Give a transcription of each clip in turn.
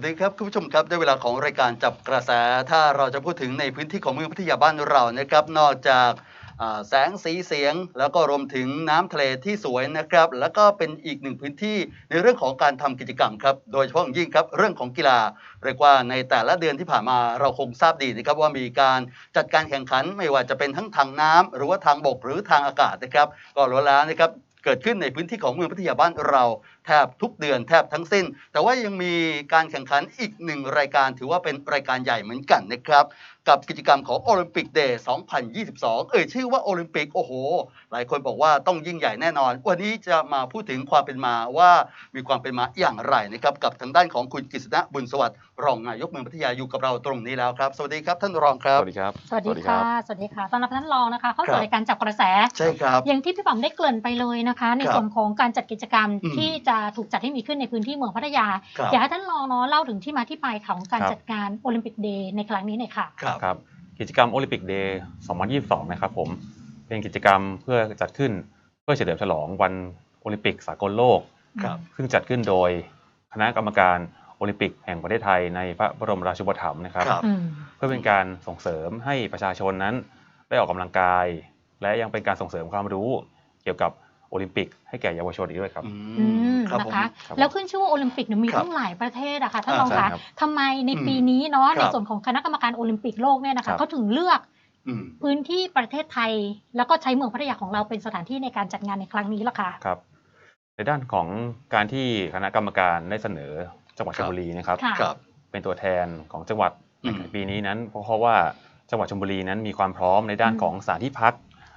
วัสดีครับคุณผู้ชมครับได้เวลาของรายการจับกระแส ถ้าเราจะพูดถึงในพื้นที่ของเมืองพัทยาบ้านเรานะครับ นอกจากแสงสีเสียง แล้วก็รวมถึงน้ำทะเลที่สวยนะครับ แล้วก็เป็นอีกหนึ่งพื้นที่ในเรื่องของการทำกิจกรรมครับ โดยเฉพาะยิ่งครับเรื่องของกีฬาเรียกว่าในแต่ละเดือนที่ผ่านมาเราคงทราบดีนะครับว่ามีการจัดการแข่งขันไม่ว่าจะเป็นทั้งทางน้ำหรือว่าทางบกหรือทางอากาศนะครับ ก็ล้วนแล้วนะครับ เกิดขึ้นในพื้นที่ของเมืองพัทยาบ้านเราแทบทุกเดือนแทบทั้งสิ้น แต่ว่ายังมีการแข่งขันอีกหนึ่งรายการถือว่าเป็นรายการใหญ่เหมือนกันนะครับ กับกิจกรรมของโอลิมปิกเดย์2022 เอ่ยชื่อว่าโอลิมปิกโอ้โห หลายคนบอกว่าต้องยิ่งใหญ่แน่นอน วันนี้จะมาพูดถึงความเป็นมาว่ามีความเป็นมาอย่างไรนะครับกับทางด้านของคุณกฤษณะบุญสวัสดิ์รองนายกเมืองพัทยาอยู่กับเราตรงนี้แล้วครับสวัสดีครับท่านรองครับสวัสดีครับสวัสดีค่ะสวัสดีค่ะต้อนรับท่านรองนะคะเข้าครัสู่บรายการจับกระแสใช่ครับอย่างที่พี่ป๋อมได้เกริ่นไปเลยนะคะ ในครับส่วนของการจัดกิจกรรมอืมที่จะถูกจัดให้มีขึ้นในพื้นที่เมืองพัทยาครับอยากให้ท่านรองเนาะเล่าถึงที่มาที่ไปของการครับจัดงานโอลิมปิกเดย์ในครั้งนี้หน่อยค่ะครับครับกิจกรรมโอลิมปิกเดย์2022 นะครับผมเป็นกิจกรรมเพื่อจัดขึ้นเพื่อเฉลิมฉลองวันโอลิมปิกสากลโลกครับซึ่งจัดขึ้นโดยคณะกรรมการโอลิมปิกแห่งประเทศไทยในพระบรมราชูปถัมภ์นะครับครับอืมเพื่อเป็นการส่งเสริมให้ประชาชนนั้นได้ออกกำลังกาย และยังเป็นการส่งเสริมความรู้เกี่ยวกับ โอลิมปิกให้แก่เยาวชนอีกด้วยครับอือืมมครับนะผมคะครับแล้วขึ้นชื่อว่าโอลิมปิกเนี่ยมีครับตั้งหลายประเทศอะค่ะท่านอ่ารองใช่คะครับทำไมในอืมปีนี้เนาะครับในส่วนของคณะกรรมการโอลิมปิกโลกเนี่ยนะครัคะบเขาถึงเลือกอืมพื้นที่ประเทศไทย แล้วก็ใช้เมืองพัทยาของเราเป็นสถานที่ในการจัดงานในครั้งนี้ละค่ะครับ ในด้านของการที่คณะกรรมการได้เสนอจังหวัดคชรับลบุรีนะครับค่ะครับ เป็นตัวแทนของจังหวัดอืมในปีนี้นั้น เพราะว่าจังหวัดชลบุรีนั้นมีความพร้อมในด้านอืมของสถานที่พัก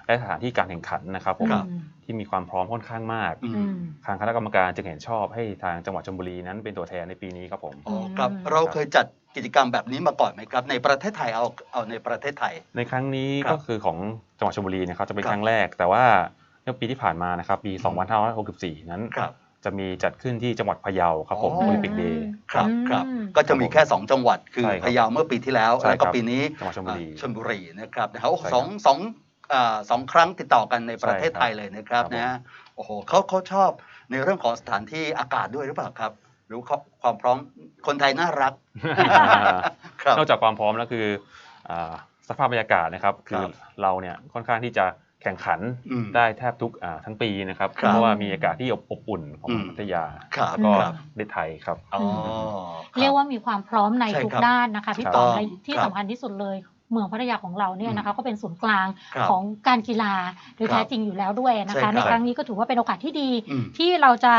และสถานที่การแข่งขันนะครับผมครับอืมที่มีความพร้อมค่อนข้างมากอือืมมทางคณะกรรมการจึงเห็นชอบให้ทางจังหวัดชลบุรีนั้นเป็นตัวแทนในปีนี้ครับผมอ๋อครับอืมเราเคยจัดกิจกรรมแบบนี้มาก่อนไหมครับ ในประเทศไทยเอาเอาในประเทศไทย ในครั้งนี้ครับก็คือของจังหวัดชลบุรีนะครับจะเป็นครับครั้งแรก แต่ว่าเมื่อปีที่ผ่านมานะครับปี 2564 นั้นครับจะมีจัดขึ้นที่จังหวัดพะเยาครับผมอ๋อโอลิมปิกเดย์ครับอืมครับก็จะมีแค่ 2 จังหวัดคือใช่ครับพะเยาเมื่อปีที่แล้วใช่แล้วก็ครับปีนี้จังหวัดชลบุรีอ่าชลบุรีนะครับนะครับโอ้โหใช่สองสองอ่า สองครั้งติดต่อกันในประเทศใช่ครับไทยเลยนะครับครับผมนะฮะโอ้โหเขาเขาชอบในเรื่องของสถานที่อากาศด้วยหรือเปล่าครับ หรือเขาความพร้อมคนไทยน่ารักครับนอกจากความพร้อมแล้วคืออาสภาพบรรยากาศนะครับคือครับเราเนี่ยค่อนข้างที่จะแข่งขันอืมได้แทบทุกอ่าทั้งปีนะครับครับ เพราะว่ามีอากาศที่อบอุ่นของอืมพัทยาครับแล้วก็ครับประเทศไทยครับอ๋อคบเรียกว่ามีความพร้อมในใช่ทุกครับด้านนะคะพี่ครับป๋อมต้องและที่ครับสำคัญที่สุดเลย เมืองพัทยาของเราเนี่ยนะคะก็เป็นศูนย์กลางครับของการกีฬาโดยครับแท้จริงอยู่แล้วด้วยนะใช่ครัคะ บในครั้งนี้ก็ถือว่าเป็นโอกาสที่ดี อืม ที่เราจะ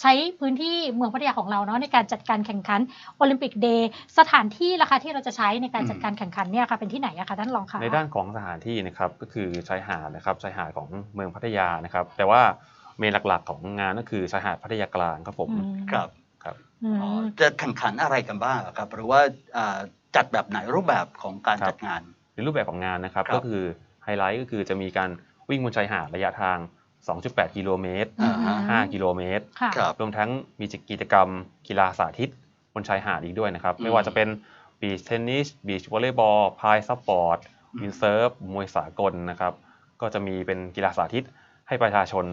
ใช้พื้นที่เมืองพัทยาของเราเนาะในการจัดการแข่งขันโอลิมปิกเดย์สถานที่ล่ะคะที่เราจะใช้ในการจัดการแข่งขันเนี่ยค่ะเป็นที่ไหนอะคะท่านรองคะ ในด้านของสถานที่นะครับก็คือชายหาดนะครับชายหาดของเมืองพัทยานะครับ แต่ว่าเมนหลักๆของงานก็คือชายหาดพัทยากลางครับผมอืมครับครับ อืม อ๋อจะแข่งขันอะไรกันบ้างครับ หรือว่าอ่า จัดแบบไหนรูปแบบของการครับจัดงาน ในรูปแบบของงานนะครับครับ ก็คือไฮไลท์ก็คือจะมีการวิ่งบนชายหาดระยะทาง 2.8 กิโลเมตรอ่าฮะ5กิโลเมตรค่ะครับรวมทั้งมีกิจกรรมกีฬาสาธิตบนชายหาดอีกด้วยนะครับอืมไม่ว่าจะเป็นบีชเทนนิส บีชวอลเลย์บอล พายซับปอร์ตอืมวินเซิร์ฟ มวยสากลนะครับ ก็จะมีเป็นกีฬาสาธิตให้ประชาชน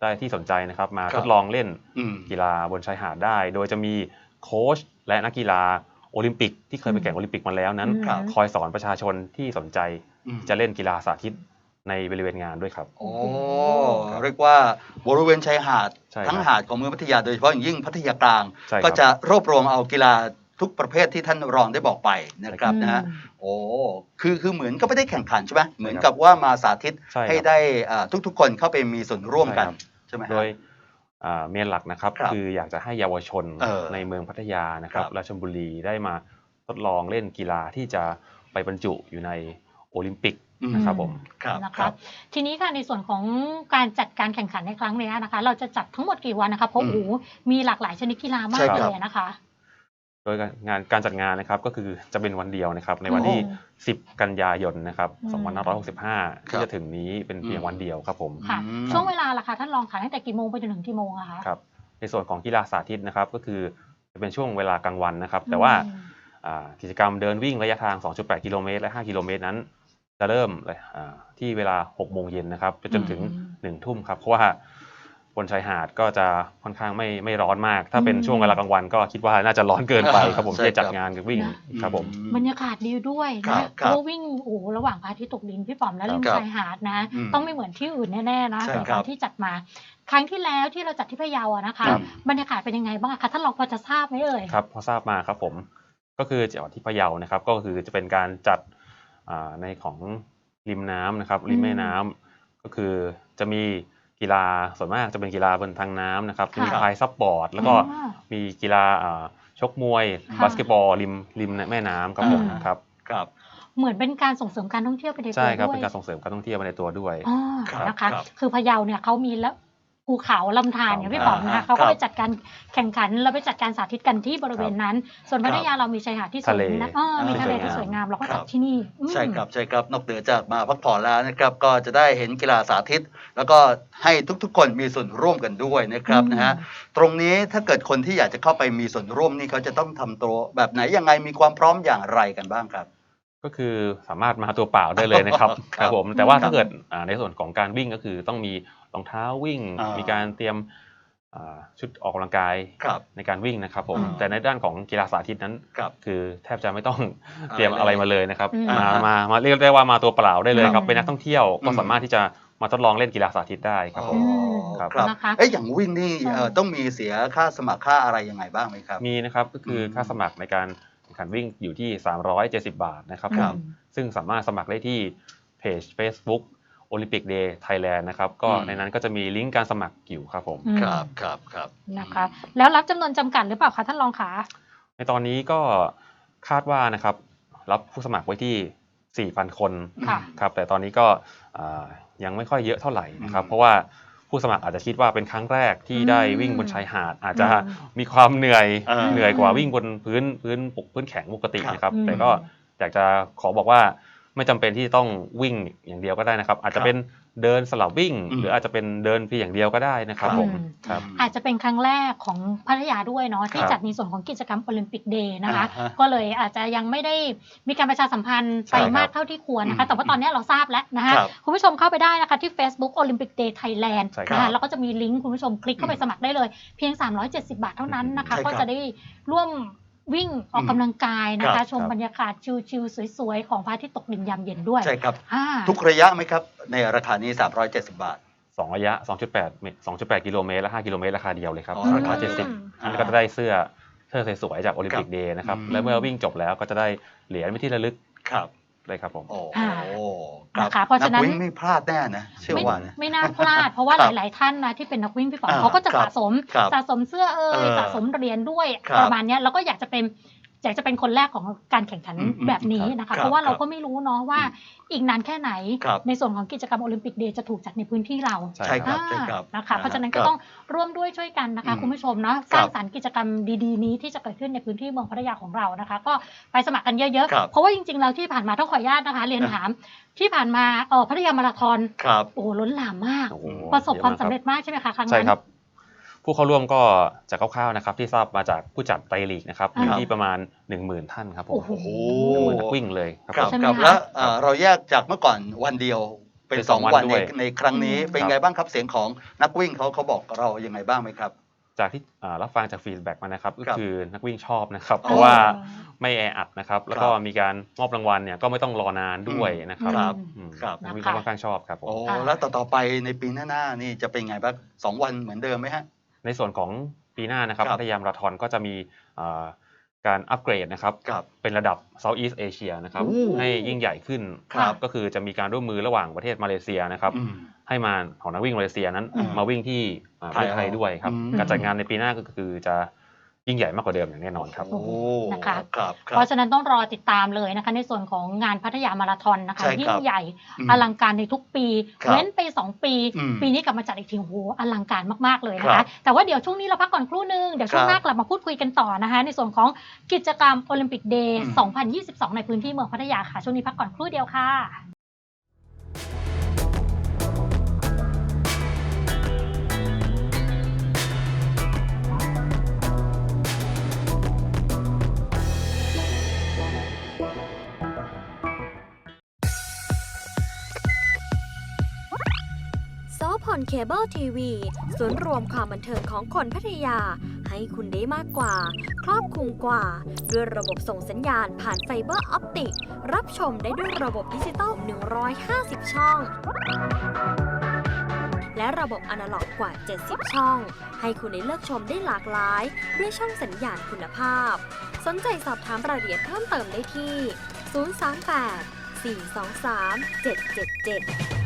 ได้ที่สนใจนะครับ มาครับทดลองเล่นอืมกีฬาบนชายหาดได้ โดยจะมีโค้ชและนักกีฬา โอลิมปิกที่เคยไปแข่งโอลิมปิกมาแล้วนั้นครับคอยสอนประชาชนที่สนใจอืมจะเล่นกีฬาสาธิตในบริเวณงานด้วยครับ โอ้ครับเรียกว่าบริเวณชายหาดใช่ครับทั้งหาดของเมืองพัทยาโดยเฉพาะอย่างยิ่งพัทยากลางใช่ครับก็จะรวบรวมเอากีฬาทุกประเภทที่ท่านรองได้บอกไปนะครับอืมนะฮะโอ้คือคือเหมือนก็ไม่ได้แข่งขันใช่ไหมเหมือนใช่ครับกับว่ามาสาธิตใช่ครับให้ได้อ่าทุกๆคนเข้าไปมีส่วนร่วมกันใช่ครับใช่ไหมฮะโดยอ่า เมนหลักนะครับครับ คืออยากจะให้เยาวชนเออในเมืองพัทยานะครับครับและชลบุรีได้มาทดลองเล่นกีฬาที่จะไปบรรจุอยู่ในโอลิมปิกอืมนะครับผมครับนะครัคะบทีนี้ค่ะในส่วนของการจัดการแข่งขันในครั้งนี้นะคะ เราจะจัดทั้งหมดกี่วันนะคะเพราะอืมโอ้โหมีหลากหลายชนิดกีฬามาใช่กครับเลยนะคะ โดยงานการจัดงานนะครับก็คือจะเป็นวันเดียวนะครับ ในวันที่อืม10 กันยายนนะครับอืม2565ที่จะถึงนี้เป็นเพียงอืมวันเดียวครับผมค่ะอืมช่วงเวลาล่ะคะท่านรองคะตั้งแต่กี่โมงไปจนถึงกี่โมงอะคะครับในส่วนของกีฬาสาธิตนะครับก็คือจะเป็นช่วงเวลากลางวันนะครับ แต่ว่าอืมอ่ากิจกรรมเดินวิ่งระยะทาง 2.8 กิโลเมตรและ 5 กิโลเมตรนั้น จะเริ่มเลยอ่าที่เวลา 6 โมงเย็นนะครับไปจนถึงอืม1ทุ่มครับเพราะว่า บนชายหาดก็จะค่อนข้างไม่ไม่ร้อนมาก ถ้าเป็นอืมช่วงเวลากลางวันก็คิดว่าน่าจะร้อนเกินไปครับผมใช่ที่จะจัดครับงานกับวิ่งนะครับผมบรรยากาศดีด้วยครันะบครับเพราะวิ่งโอ้โหระหว่างพระอาทิตย์ตกดินพี่ป๋อมและริมครับชายหาดนะอืมต้องไม่เหมือนที่อื่นแน่ๆนะใช่ในครักาบรที่จัดมาครั้งที่แล้วที่เราจัดที่พะเยาอะนะคะครับบรรยากาศเป็นยังไงบ้างอะคะท่านรองพอจะทราบไหมเอ่ยครับพอทราบมาครับผมก็คือจังหวัดที่พะเยานะครับ ก็คือจะเป็นการจัดอ่าในของริมน้ำนะครับริมแม่น้ำก็คือจะมี กีฬาส่วนมากจะเป็นกีฬาบนทางน้ำนะครับค่ะมีพายซับบอร์ด แล้วก็อ่ามีกีฬาอ่าชกมวยค่ะบาสเกตบอลริมริมแม่น้ำครับผมอ่าครับครับเหมือนเป็นการส่งเสริมการท่องเที่ยวไปในตัวใช่ครับด้วเป็ยนการส่งเสริมการท่องเที่ยวไปในตัวด้วยอ่าครับนะคะครับคือพะเยาเนี่ยเขามีแล้ว ภูเขาลำธารเนี่ยครับพี่ป๋อมนะอ่าคะเขาครัก็บไปจัดการแข่งขันแล้วไปจัดการสาธิตกันที่บริเวณนั้น ส่วนพัทยาเรามีชายหาดที่สวยทะเลนะอ่ามีทะเลที่ที่สสววยยงางามมเราก็ครัจัดบที่นี่อืมใช่ครับใช่ครับนอกเหนือจากมาพักผ่อนแล้วนะครับก็จะได้เห็นกีฬาสาธิต แล้วก็ให้ทุกๆ คนมีส่วนร่วมกันด้วยนะครับอืมนะฮะตรงนี้ถ้าเกิดคนที่อยากจะเข้าไปมีส่วนร่วมนี่เขาจะต้องทำตัวแบบไหนยังไงมีความพร้อมอย่างไรกันบ้างครับก็คือสามารถมาตัวเปล่าได้เลยนะครับครับครับผมแต่ว่าครับถ้าเกิดอ่าในส่วนของการวิ่งก็คือต้องมี รองเท้าวิ่งอ่ามีมีการเตรียมอ่าชุดออกกำลังกายครับในการวิ่งนะครับผมอ่าแต่ในด้านของกีฬาสาธิตนั้นครับคือแทบจะไม่ต้องอะไรเตรียมอะไรมาเลยนะครับอืมมาอ่าฮะมามาเรียกได้ว่ามาตัวเปล่าได้เลยครัครับบเป็นนักท่องเที่ยวก็อืมสามารถที่จะมาทดลองเล่นกีฬาสาธิตได้ครับผมอ๋อครับครับนะคะเอ๊ะอย่างวิ่งนี่เอ่อใช่ต้องมีเสียค่าสมัครค่าอะไรยังไงบ้างไหมครับมีนะครับก็คืออมค่าสมัครในการแข่งขันวิ่งอยู่ที่ 370 บาทนะครับครับผมซึ่งสามารถสมัครได้ที่เพจ Facebook Olympic Day Thailand นะครับก็อืมในนั้นก็จะมีลิงก์การสมัครอยู่ครับผมอืมครับครับครับนะคะแล้วรับจำนวนจำกัดหรือเปล่าคะท่านรองคะในตอนนี้ก็คาดว่านะครับรับผู้สมัครไว้ที่ 4,000 คนค่ะครับแต่ตอนนี้ก็อ่ายังไม่ค่อยเยอะเท่าไหร่นะครับอืมเพราะว่าผู้สมัครอาจจะคิดว่าเป็นครั้งแรกที่ได้วิ่งบนชายหาด อาจจะอืมมีความเหนื่อยเออเหนื่อยกว่าวิ่งบนพื้นพื้นปกพื้นแข็งปกตินะครับอืมแต่ก็อยากจะขอบอกว่า ไม่จำเป็นที่ต้องวิ่งอย่างเดียวก็ได้นะครับ อาจจะเป็นเดินสลับวิ่งอืมหรืออาจจะเป็นเดินเพียงอย่างเดียวก็ได้นะครับครับผมอืมครับอาจจะเป็นครั้งแรกของพัทยาด้วยเนาะที่ครับจัดในส่วนของกิจกรรมโอลิมปิกเดย์นะคะอ่าฮะก็เลยอาจจะยังไม่ได้มีการประชาสัมพันธ์ใช่ไปครับมากเท่าที่ควรนะอืคะมแต่ว่าตอนนี้เราทราบแล้วนะคะครับคุณผู้ชมเข้าไปได้นะคะที่ Facebook Olympic Day Thailand ใช่ครับนะคะแล้วก็จะมีลิงก์คุณผู้ชมคลิกเข้าไปสมัครได้เลย เพียง 370 บาทเท่านั้นนะคะใช่ครับก็จะได้ร่วม วิ่งออกกำลังกายนะครัคะบชมบรรยากาศชิลๆสวยๆ ของพระอาทิตย์ตกดินยามเย็นด้วยใช่ครับ อ่าทุกระยะไหมครับ ในราคานี้ 370 บาท สองระยะ 2.8เมตร2.8 กิโลเมตรและ 5 กิโลเมตรราคาเดียวเลยครับอ๋อราคาอืม70อันนี้ก็จะได้เสื้อเสื้อสวยๆจากโอลิมปิกเดย์นะครับอืมและเมื่อวิ่งจบแล้วก็จะได้เหรียญไปนที่ระลึกครับ เลยครับผมโอ้อ่าโหนะคะเพราะฉะนั้นกวิ่งไม่พลาดแน่นะเชื่อไม่ว่านะ ไม่น่าพลาด เพราะว่าครับหลาย ๆ ท่านนะที่เป็นนักวิ่งพี่ป๋องอ่าเขาก็จะครับสะสมครับสะสมเสื้อเอ่เอยอสะสมเหรียญด้วยครับ ประมาณเนี้ยแล้วก็อยากจะเป็น อยากจะเป็นคนแรกของการแข่งขันอืมอืมแบบนี้นะครัคะบเพราะว่าครับเราก็ไม่รู้เนาะว่าอืมอีกนานแค่ไหนครับในส่วนของกิจกรรมโอลิมปิกเดย์จะถูกจัดในพื้นที่เราใช่ใช่ครับอ่าใช่ครับนะคะเพราะฉะนั้นก็ครับต้องร่วมด้วยช่วยกันนะคะอืมคุณผู้ชมเนาะสร้างสรรค์กิจกรรมดีๆนี้ที่จะเกิดขึ้นในพื้นที่เมืองพัทยาของเรานะคะ ก็ไปสมัครกันเยอะครับๆเพราะว่าจริงๆแล้วที่ผ่านมาต้องขออนุญาตนะคะเรียนอะถามที่ผ่านมาเออพัทยามาราธอนครับโอ้โหล้นหลามมากโอ้โหประสบความสำยเร็จอะกมากใช่ไหมคะครั้งใช่นั้นครับ ผู้เข้าร่วมก็จากคร่าวๆนะครับที่ทราบมาจากผู้จัดไตรลีกนะครับอ่าอยู่ที่ประมาณ 10,000 ท่านครับผมโอ้โหหนึ่งหมื่นนักวิ่งเลยครับครัผบมใช่ไหมครับคะแล้วเอ่อเราแยกจากเมื่อก่อนวันเดียวเป็นเป็นสสอองงวันวันด้ในวยในครั้งนี้อืมเป็นครับไงบ้างครับเสียงของนักวิ่งเขาเขาบอกเรายังไงบ้างไหมครับจากที่อ่ารับฟังจากฟีดแบ็กมานะครับก็ครับคือนักวิ่งชอบนะครับอ๋อเพราะว่าไม่แออัดนะครับ แล้วก็ครับมีการมอบรางวัลเนี่ยก็ไม่ต้องรอนานด้วยนะครับครับอืมครับนักวิ่งนะคะก็ค่อนข้างชอบครับผมโอ้อ่าแล้วต่อต่อไปในปีหน้าๆนี่จะเป็นไงบ้างสองวันเหมือนเดิมไหมฮะ ในส่วนของปีหน้านะครับครับพัทยามาราธอนก็จะมีอ่าการอัปเกรดนะครับครับ เป็นระดับ Southeast Asia นะครับโอ้ให้ยิ่งใหญ่ขึ้นครับก็คือจะมีการร่วมมือระหว่างประเทศมาเลเซียนะครับอืมให้มาของนักวิ่งมาเลเซียนั้นอืมมาวิ่งที่อ่าประเทศไทยด้วยครับอืมการจัดงานในปีหน้าก็คือจะ ยิ่งใหญ่มากกว่าเดิมอย่างแน่นอนครับ โอ้นะคะครับครัเพบราะฉะนั้นต้องรอติดตามเลยนะคะ ในส่วนของงานพัทยามาราธอนนะคะใช่ครับยิ่งใหญ่อืมอลังการในทุกปี ครับเว้นไป 2 ปี อืมปีนี้กลับมาจัดอีกทีโอ้โหอลังการมากๆเลยนะครัคะ บแต่ว่าเดี๋ยวช่วงนี้เราพักก่อนครู่นึง เดี๋ยวช่วงครับหน้ากลับมาพูดคุยกันต่อนะคะ ในส่วนของกิจกรรมโอลิมปิกเดย์ อืม 2022 ในพื้นที่เมืองพัทยาค่ะ ช่วงนี้พักก่อนครู่เดียวค่ะ สพลเคเบิลทีวีศูนย์รวมความบันเทิงของคนพัทยา ให้คุณได้มากกว่า ครอบคลุมกว่า ด้วยระบบส่งสัญญาณผ่านไฟเบอร์ออปติก รับชมได้ด้วยระบบดิจิตอล 150 ช่อง และระบบอนาล็อกกว่า 70 ช่อง ให้คุณได้เลือกชมได้หลากหลาย ด้วยช่องสัญญาณคุณภาพ สนใจสอบถามรายละเอียดเพิ่มเติมได้ที่ 038 423 777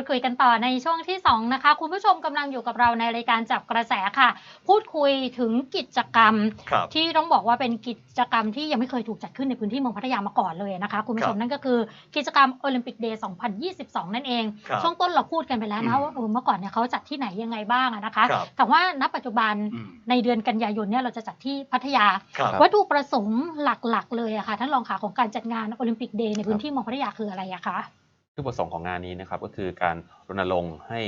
ดคุยกันต่อในช่วงที่ 2 นะคะ คุณผู้ชมกำลังอยู่กับเราในรายการจับกระแสค่ะ พูดคุยถึงกิจกรรมครับที่ต้องบอกว่าเป็นกิจกรรมที่ยังไม่เคยถูกจัดขึ้นในพื้นที่เมืองพัทยามาก่อนเลยนะคะ คุณผู้ชมครับนั่นก็คือกิจกรรมโอลิมปิกเดย์ 2022 นั่นเองครับช่วงต้นเราพูดกันไปแล้วอืนะมว่าเออเมื่อก่อนเนี่ยเขาจัดที่ไหนยังไงบ้างอะนะคะครับแต่ว่าณปัจจุบันอืมในเดือนกันยายนเนี่ยเราจะจัดที่พัทยาครับวัตถุประสงค์หลักๆ เลยอะค่ะท่านรองขาของการจัดงานโอลิมปิกเดย์ในพื้นที่เมืองพัทยาคืออะไรอะคะ จุดประสงค์ของงานนี้นะครับ ก็คือการรณรงค์ให้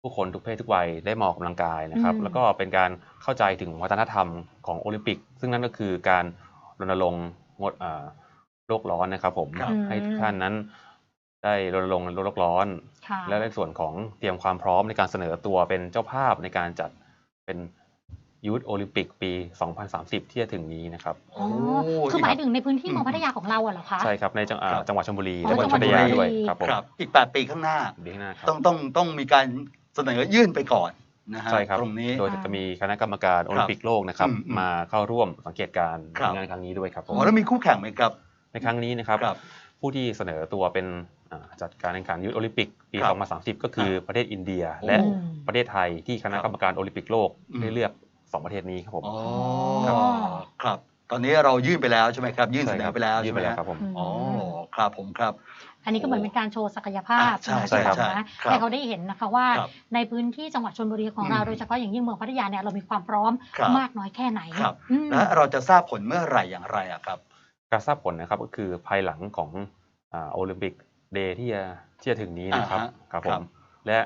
ผู้คนทุกเพศทุกวัยได้มาออกกำลังกายนะครับอืมแล้วก็เป็นการเข้าใจถึงวัฒนธรรมของโอลิมปิก ซึ่งนั่นก็คือการรณรงค์งดอ่าโลกร้อนนะครับผมครับให้ทุกท่านนั้นได้รณรงค์ลดโลกร้อนค่ะและในส่วนของเตรียมความพร้อมในการเสนอตัวเป็นเจ้าภาพในการจัดเป็น ยูทโอลิมปิกปี 2030 ที่จะถึงนี้นะครับ อ๋อ คือหมายถึงในพื้นที่เมืองพัทยาของเราอะเหรอคะ ใช่ครับ ในจังอ่าครับจังหวัดชลบุรีอ๋อและจังหวัดจัพังหวัดทยาชลบุรีด้วยครับผมครับอีก 8 ปีข้างหน้าดีข้างหน้าครับต้องต้องต้องมีการเสนอยื่นไปก่อนนะฮะใช่ครับตรงนี้ โดยจะมีคณะกรรมการโอลิมปิกโลกนะครับอืมอืมมาเข้าร่วมสังเกตการณ์ครับในงานครั้งนี้ด้วยครับผอ๋มอแล้วมีคู่แข่งไหมครับ ในครั้งนี้นะครับครับผู้ที่เสนอตัวเป็นอ่าจัดการแข่งขันยุทธโอลิมปิกปีครับ2030 ก็คือประเทศอินเดีย และอืมประเทศไทยที่คณะกรรมการโอลิมปิกโลกอืมได้เลือก สองประเทศนี้ครับผม อ๋อครับ ครับ ตอนนี้เรายื่นไปแล้วใช่ไหมครับ ยื่นเสใช่นคอรับไปแล้วยื่ใช่นไหไปมแล้วฮะครับผม อืมอ๋อครับผมครับ อันนี้ก็เหมือนเป็นการโชว์ศักยภาพอ่าใช่นะใช่ครับนะใช่ให้เขาได้เห็นนะคะว่า ครับในพื้นที่จังหวัดชลบุรีของเราอืมโดยเฉพาะอย่างยิ่งเมืองพัทยาเนี่ยเรามีความพร้อมครับมากน้อยแค่ไหนครับ อืม และเราจะทราบผลเมื่อไหร่อย่างไรอะครับ การทราบผลนะครับก็คือภายหลังของโอลิมปิกเดย์ที่จะที่จะถึงนี้นะครับอ่าฮะครับผครัมบ และ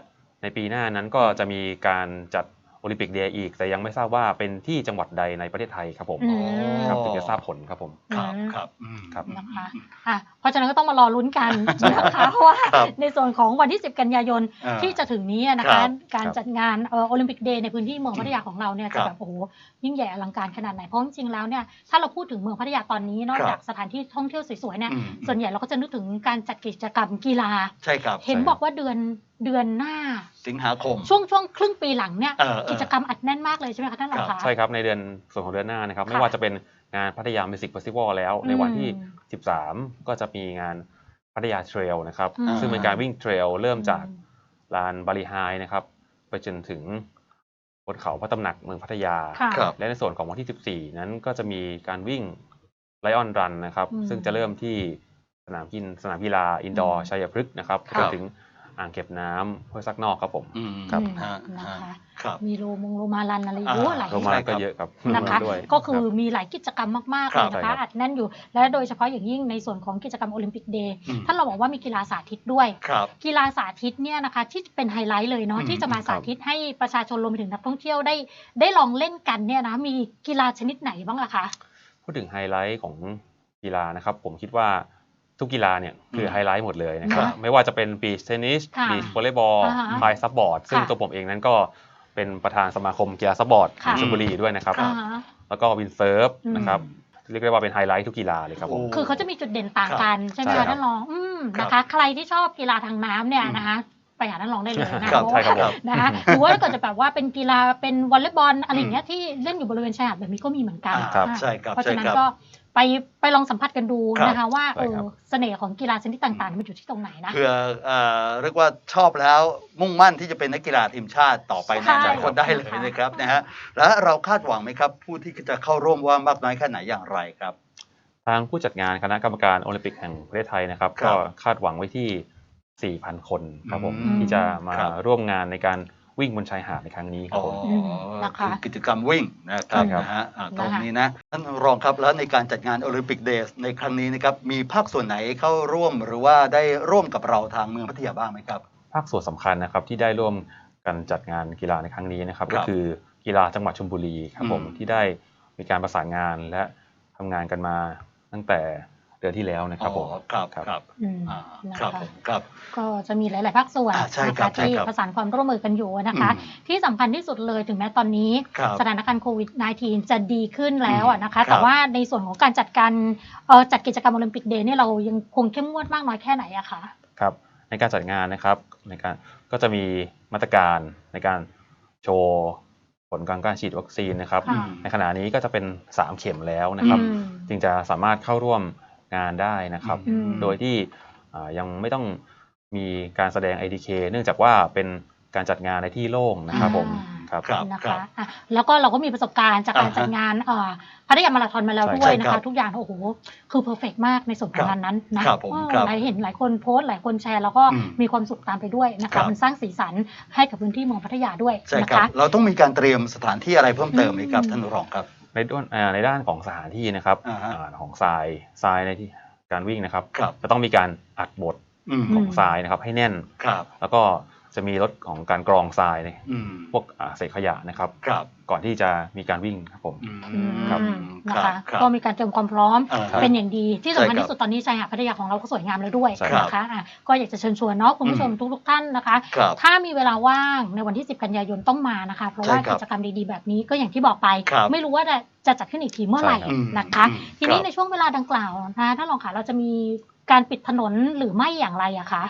ในปีหน้านั้นก็จะมีการจัดโอ ลิมปิกเดย์อีก แต่ยังไม่ทราบว่าเป็นที่จังหวัดใดในประเทศไทยครับผมอืม ครับถึงจะทราบผลครับผม ครับอืมครับอืม ครับ นะคะอะเพราะฉะนั้นก็ต้องมารอลุ้นกันใช่นะคะเพราะว่าครับในส่วนของวันที่ 10 กันยายนอ่าที่จะถึงนี้นะครัคะ บการครับจัดงานเอ่อโอลิมปิกเดย์ในพื้นที่เมืองพัทยาของเราเนี่ยครัจะบแบบโอ้โหยิ่งใหญ่อลังการขนาดไหนเพราะจริงๆแล้วเนี่ยถ้าเราพูดถึงเมืองพัทยาตอนนี้นอกครับ จากสถานที่ท่องเที่ยวสวยๆเนี่ยอืมส่วนใหญ่เราก็จะนึกถึงการจัดกิจกรรมกีฬา ใช่ครับ เห็นใช่บอกว่าเดือน เดือนหน้า สิงหาคม ช่วงช่วงครึ่งปีหลังเนี่ยเออเออ กิจกรรมอัดแน่นมากเลยใช่ไหมคะท่านรองครัคะบใช่ครับในเดือนส่วนของเดือนหน้านะครับ ค่ะไม่ว่าจะเป็นงานพัทยามิวสิกเฟสติวัลแล้ว ในวันที่ อืม13 ก็จะมีงานพัทยาเทรลนะครับ อืม ซึ่งเป็นการวิ่งเทรลเริ่มจากอืมลานบาลีไฮนะครับ ไปจนถึงบนเขาพระตำหนักเมืองพัทยา ค่ะ ครับ และในส่วนของวันที่ 14 นั้นก็จะมีการวิ่งไลออนรันนะครับ อืมซึ่งจะเริ่มที่สนามกินสนามกีฬาอินดออืร์มชัยพฤกษ์นะครับค่ะ จนถึง อ่างเก็บน้ำห้วยซักนอกครับผมอืมครับอืมฮะนะคะฮะครับมีโรมงโรมารันอะไรอ่าโอ้หลายโรมาก็เยอะครับนะคะด้วยก็คือรับมีหลายกิจกรรมมากๆครัเลบยนะใช่ครัคะบอัดแน่นอยู่และโดยเฉพาะอย่างยิ่งในส่วนของกิจกรรมโอลิมปิกเดย์อืมท่านเราบอกว่ามีกีฬาสาธิตด้วยครับกีฬาสาธิตเนี่ยนะคะที่เป็นไฮไลท์เลยเนาะอืมที่จะมาสาธิตให้ประชาชนรวมไปถึงนักท่องเที่ยวได้ ได้ลองเล่นกันเนี่ยนะมีกีฬาชนิดไหนบ้างล่ะคะพูดถึงไฮไลท์ของกีฬานะครับผมคิดว่า ทุกกีฬาเนี่ยคือมไฮไลท์หมดเลยนะครับครับไม่ว่าจะเป็นบีชเทนนิสค่ะบีชวอลเลย์บอลอ่าฮะพายซับบอร์ดซึ่งค่ะตัวผมเองนั้นก็เป็นประธานสมาคมกีฬาซับบอร์ดขค่ะองชลบุรีด้วยนะครับอ่าฮะแล้วก็วินเซิร์ฟอืมนะครับเรียกได้ว่าเป็นไฮไลท์ทุกกีฬาเลยครับผมโอ้คือเขาจะมีจุดเด่นต่างกันใช่ไหมใช่ครัคะบท่านรองอืมครับนะคะใครที่ชอบกีฬาทางน้ำเนี่ยอืมนะคะไปหาท่านรองได้เลยนะครัคะบเพราะใช่ครับว่าผมนะคะหรือว่าถ้าเกิดจะแบบว่าเป็นกีฬาเป็นวอลเลย์บอลอะไรอย่างเงี้ยที่เล่นอยู่บริเวณชายหาดแบบนี้ก็มีเหมือนกันอ่าครับอ่าใช่ครับเพราะใช่ฉะนั้นครับก็ ไปไปลองสัมผัสกันดูครับนะคะว่าใช่เอครัอบเสน่ห์ของกีฬาชนิดต่างๆ มันอยู่ที่ตรงไหนนะเพื่อเอ่อเรียกว่าชอบแล้วมุ่งมั่นที่จะเป็นนักกีฬาทีมชาติต่อไปในใช่อนาคตได้เลยค่ะนะครับนะฮะและเราคาดหวังไหมครับ ผู้ที่จะเข้าร่วมว่ามากน้อยแค่ไหนอย่างไรครับ ทางผู้จัดงานคณะกรรมการโอลิมปิกแห่งประเทศไทยนะครับครับก็คาดหวังไว้ที่ 4,000 คนครับผมอืมที่จะมาครับร่วมงานในการ วิ่งบนชายหาดในครั้งนี้ครับผมอืมนะคะอกิจกรรมวิ่งนะครับใช่ครับ นะฮะอ่าตนะคะรงนี้นะท่านรองครับแล้วในการจัดงานโอลิมปิกเดย์ในครั้งนี้นะครับมีภาคส่วนไหนเข้าร่วมหรือว่าได้ร่วมกับเราทางเมืองพัทยาบ้างไหมครับ ภาคส่วนสำคัญนะครับที่ได้ร่วมการจัดงานกีฬาในครั้งนี้นะครับครัก็บคือกีฬาจังหวัดชลบุรีครับผมอืม ที่ได้มีการประสานงานและทำงานกันมาตั้งแต่ เดือนที่แล้วนะครับผม อ๋อครับครับ ครับอืมอ่านะครับคะผมครับ ก็จะมีหลาย ๆ ภาคส่วนอ่าใช่นะครัคะบใช่ที่ครับประสานความร่วมมือกันอยู่นะคะ อืมที่สำคัญที่สุดเลยถึงแม้ตอนนี้ ครับสถานการณ์โควิด -19 จะดีขึ้นแล้วอะนะคะ ครับ แต่ว่าในส่วนของการจัดการเอ่อจัดกิจกรรมโอลิมปิกเดย์เนี่ยเรายังคงเข้มงวดมากน้อยแค่ไหนอะคะ ครับในการจัดงานนะครับในการก็จะมีมาตรการในการโชว์ผลการการฉีดวัคซีนนะครับ ค่ะ ในขณะนี้ก็จะเป็น 3 เข็มแล้วนะครับ อืม จึงจะสามารถเข้าร่วม งานได้นะครับอืมโดยที่อ่ายังไม่ต้องมีการแสดง IDK เนื่องจากว่าเป็นการจัดงานในที่โล่งนะครับผมครับครับนะคะอะแล้วก็เราก็มีประสบการณ์จากการอ่าฮะจัดงานเอ่อพัทยามาราธอนมาแล้วใช่ด้วยนะใช่ครัคะบทุกอย่างโอ้โหคือเพอร์เฟกมากในส่วนขอครังบงานนั้นนะครับผมเออครับหลายเห็นหลายคนโพสต์หลายคนแชร์แล้วก็อืมมีความสุขตามไปด้วยนะครัคะบมันสร้างสีสันให้กับพื้นที่เมืองพัทยาด้วยใช่นะครับคะเราต้องมีการเตรียมสถานที่อะไรเพิ่มเติมไหมครับอืมท่านรองครับ ในด้านอ่าในด้านของสถานที่นะครับอ่าฮะอ่าของทรายทรายในที่การวิ่งนะครับ ครับ จะต้องมีการอัดบทอืมของทรายนะครับ ให้แน่น ครับ แล้วก็ จะมีรถของการกรองทรายในอืมพวกอ่าเศษขยะนะครับครับ ก่อนที่จะมีการวิ่งครับผมอืมอืมครับนะครัคะบครับก็มีการเตรียมความพร้อมอ่าฮะเป็นอย่างดีที่สำคัญใช่ครับที่สุดตอนนี้ชายหาดพัทยาของเราก็สวยงามแล้วด้วยใช่ครับนะคะอะก็อยากจะเชิญชวนเนาะคุณผู้ชมทุกๆท่านนะคะครับถ้ามีเวลาว่างในวันที่ 10 กันยายนต้องมานะคะ เพราะว่าใช่ครับกิจกรรมดีๆแบบนี้ก็อย่างที่บอกไปครับไม่รู้ว่าจะจะจัดขึ้นอีกทีเมื่อไหร่ใช่ครับอืมนะคะอืมทีนี้ครับในช่วงเวลาดังกล่าวนะท่านรองค่ะเราจะมีการปิดถนนหรือไม่อย่างไรอะคะ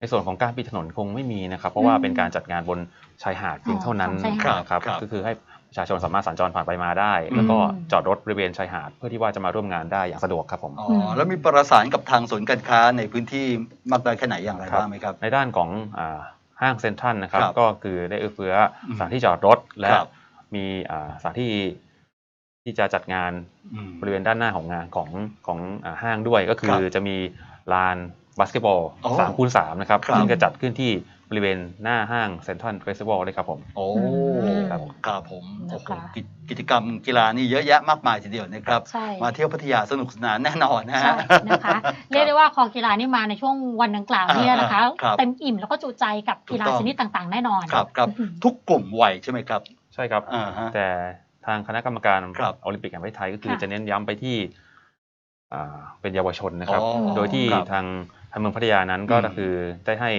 ในส่วนของการปิดถนนคงไม่มีนะครับ เพราะว่าอืมเป็นการจัดงานบนชายหาดเพียงเท่านั้นอ๋อของชายหาดนะครับครับก็คือให้ประชาชนสามารถสัญจรผ่านไปมาได้อืมแล้วก็จอดรถบริเวณชายหาดเพื่อที่ว่าจะมาร่วมงานได้อย่างสะดวกครับผมอ๋อแล้วมีประสานกับทางศูนย์การค้าในพื้นที่มากน้อยแค่ไหนอย่างไรครับบ้างไหมครับ ในด้านของอ่าห้างเซ็นทรัลนะครับครับ ก็คือได้เอื้อเฟื้ออมสถานที่จอดรถและครับมีอ่าสถานที่ที่จะจัดงานอืมบริเวณด้านหน้าของงานของของอาห้างด้วย ก็คืคอรับจะมีลาน บาสเกตบอลอ๋อสามคูณสามนะครับครับซึ่งจะจัดขึ้นที่บริเวณหน้าห้างเซ็นทรัลเฟสติวัลเลยครับผม โอ้อืมครับครับผมนะคะโอ้โหกิจกิจกรรมกีฬานี่เยอะแยะมากมายทีเดียวนะครับใช่มาเที่ยวพัทยาสนุกสนานแน่นอนนะใช่ฮะนะคะเรียกได้ว่าคอกีฬานี่มาในช่วงวันดังกล่าวเนี่ยนะคะครับเต็มอิ่มแล้วก็จุใจกับกีฬาถูกต้องชนิดต่างๆ แน่นอนครับครับอืมทุกกลุ่มวัยใช่ไหมครับ ใช่ครับอ่าฮะแต่ทางคณะกรรมการครับโอลิมปิกแห่งประเทศไทยก็คือค่ะจะเน้นย้ำไปที่อ่าเป็นเยาวชนนะครับอ๋อโดยที่ครับทาง ทางเมืองพัทยานั้นก็อืมคือได้ให้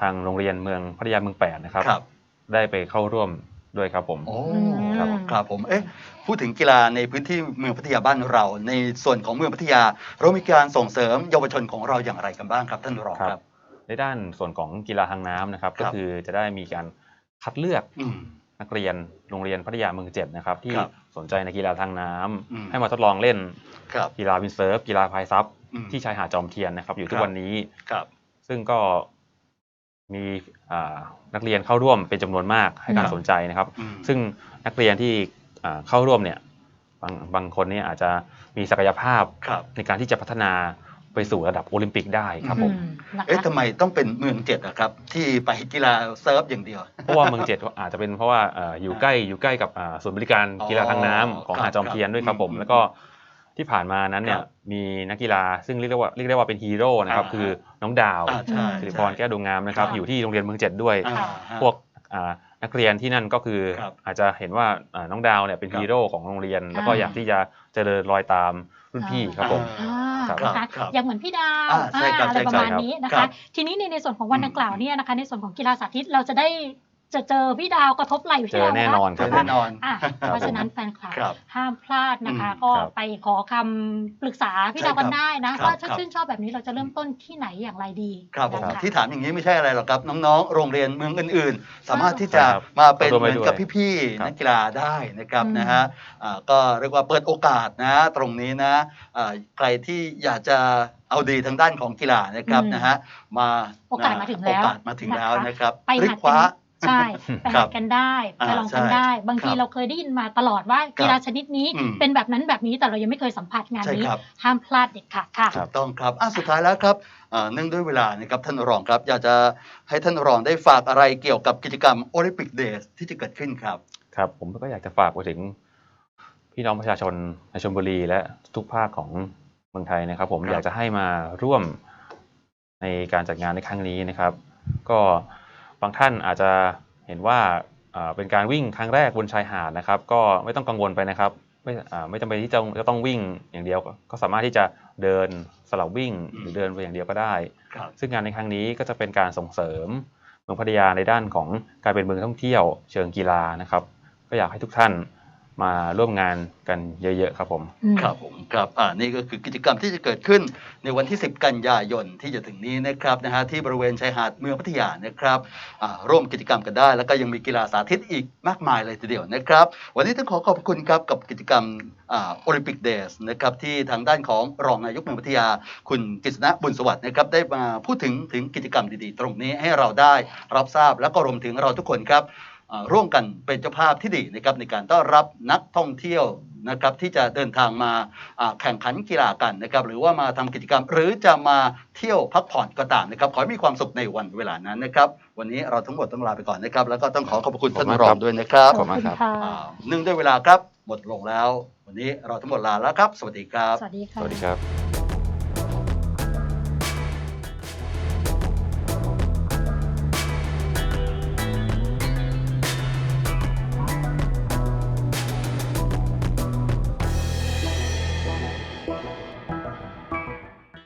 ทางโรงเรียนเมืองพัทยาเมืองแปดนะครับครับได้ไปเข้าร่วมด้วยครับผมโอ้อืมครับครับผมเอ๊ะพูดถึงกีฬาในพื้นที่เมืองพัทยาบ้านเรา ในส่วนของเมืองพัทยาเรามีการส่งเสริมเยาวชนของเราอย่างไรกันบ้างครับท่านรองครัครับบในด้านส่วนของกีฬาทางน้ำนะครับครับ ก็คือจะได้มีการคัดเลือกอืมนักเรียนโรงเรียนพัทยาเมืองเจ็ดนะครับ ที่ครับสนใจในกีฬาทางน้ำอืมให้มาทดลองเล่นครับกีฬาวินเซิร์ฟกีฬาพายซับอืม ที่ชายหาดจอมเทียนนะครับ อยู่ทุคกรับวันนี้ครับ ซึ่งก็มีอ่านักเรียนเข้าร่วมเป็นจำนวนมากให้การครับสนใจนะครับอืมซึ่งนักเรียนที่อ่าเข้าร่วมเนี่ยบางบางคนเนี่ยอาจจะมีศักยภาพครับในการที่จะพัฒนาไปสู่ระดับโอลิมปิกได้ครับผมอืมนะคะเอ๊ะทำไมต้องเป็นเมืองเจ็ดอะครับ ที่ไปกีฬาเซิร์ฟอย่างเดียว เพราะว่าเมืองเจ็ดอาจจะเป็นเพราะว่าเอ่ออยู่ใกล้อยู่ใกล้กับอ่าศูนย์บริการอ๋อกีฬาทางน้ำของครับหาดจอมเทียนด้วยครับผมอืมแล้วก็ ที่ผ่านมานั้นเนี่คยรับมีนักกีฬาซึ่งเรียกได้ว่าเรียกได้ว่าเป็นฮีโร่นะครับอ่าคือน้องดาวอ่าใช่สิริพรแก้วดวงงามนะครับครับอยู่ที่โรงเรียนเมืองเจ็ดด้วยอ่าฮะพวกอ่านักเรียนที่นั่นก็คือครับอาจจะเห็นว่าอ่าน้องดาวเนี่ยเป็นครับฮีโร่ของโรงเรียน แล้วก็อ่าอยากที่จะเจริญรอยตามรุ่นพี่ครับผมอ่าครับนะคะครับอย่างเหมือนพี่ดาวอ่าใช่ครับอ่าอะไรใช่ประมาณครับนี้นะครัคะบทีนี้ในในส่วนของวันอืมดังกล่าวเนี่ยนะคะในส่วนของกีฬาสาธิตเราจะได้ จะเจอพี่ดาวกระทบไหล่พี่เจอดาวไหมแน่นอนคเจรับ อแน่นอน อะเพราะฉะนั้นแฟนคลับครับห้ามพลาดนะคะ อืมก็ครับไปขอคำปรึกษาพี่ดาวกันได้นะ ครับว่าถ้าครับ ชื่นชอบแบบนี้เราจะเริ่มต้นที่ไหนอย่างไรดีครับผมนะคะ ที่ถามอย่างนี้ไม่ใช่อะไรหรอกครับ น้องๆ โรงเรียนเมืองอื่น ๆ สามารถที่จะครับมาเป็นร่วมเหไปมือนด้วยกับพี่ครัๆบ นักกีฬาได้นะครับอืม นะฮะอ่าก็เรียกว่าเปิดโอกาสนะ ตรงนี้นะอ่าใครที่อยากจะเอาดีทางด้านของกีฬานะครับอืมนะฮะมาโอกาสมาถึงแล้วโอกาสมาถึงแล้วนะคะนะครับไปรีหับดคว้ากัน ใช่ไปครัหับดกันได้ไปอ่าลองกันใช่ได้ บางทีครับเราเคยได้ยินมาตลอดว่ากีฬาชนิดนี้อืมเป็นแบบนั้นแบบนี้แต่เรายังไม่เคยสัมผัสงานใช่นี้ครับห้ามพลาดเด็ดขาดค่ะถูกต้องครับอะสุดท้ายแล้วครับอ่าเนื่องด้วยเวลานะครับท่านรองครับ อยากจะให้ท่านรองได้ฝากอะไรเกี่ยวกับกิจกรรมโอลิมปิกเดย์ที่จะเกิดขึ้นครับครับผมก็อยากจะฝากไปถึงพี่น้องประชาชนในชลบุรีและทุกภาคของเมืองไทยนะครับ ผมครับอยากจะให้มาร่วมในการจัดงานในครั้งนี้นะครับ ก็ บางท่านอาจจะเห็นว่าอ่าเป็นการวิ่งครั้งแรกบนชายหาดนะครับ ก็ไม่ต้องกังวลไปนะครับ ไม่อ่าไม่จำเป็นที่จะจะต้องวิ่งอย่างเดียว ก็สามารถที่จะเดินสลับวิ่งหรือเดินไปอย่างเดียวก็ได้ครับซึ่งงานในครั้งนี้ก็จะเป็นการส่งเสริมเมืองพัทยาในด้านของการเป็นเมืองท่องเที่ยวเชิงกีฬานะครับ ก็อยากให้ทุกท่าน มาร่วมงานกันเยอะๆครับผมอืมครับผมครับอ่านี่ก็คือกิจกรรมที่จะเกิดขึ้นในวันที่ 10 กันยายนที่จะถึงนี้นะครับนะฮะที่บริเวณชายหาดเมืองพัทยานะครับอ่าร่วมกิจกรรมกันได้ แล้วก็ยังมีกีฬาสาธิตอีกมากมายเลยทีเดียวนะครับ วันนี้ต้องขอขอบคุณครับกับกิจกรรมโอลิมปิกเดย์นะครับที่ทางด้านของรองนายกเมืองพัทยา คุณกฤษณะบุญสวัสดิ์นะครับได้มาพูดถึงถึงกิจกรรมดีๆ ตรงนี้ให้เราได้รับทราบ แล้วก็รวมถึงเราทุกคนครับอ่า ร่วมกันเป็นเจ้าภาพที่ดีนะครับในการต้อนรับนักท่องเที่ยวนะครับที่จะเดินทางมาอ่าแข่งขันกีฬากันนะครับหรือว่ามาทำกิจกรรม หรือจะมาเที่ยวพักผ่อนก็ตามนะครับขอให้มีความสุขในวันเวลานั้นนะครับวันนี้เราทั้งหมดต้องลาไปก่อนนะครับ แล้วก็ต้องขอขอบคุณขอบท่านคุณรครัองบด้วยนะครับขอบคุณครับค่ะอ่าเนื่องด้วยเวลาครับหมดลงแล้ว วันนี้เราทั้งหมดลาแล้วครับ สวัสดีครับ สวัสดีสค่ะวัสดีครับ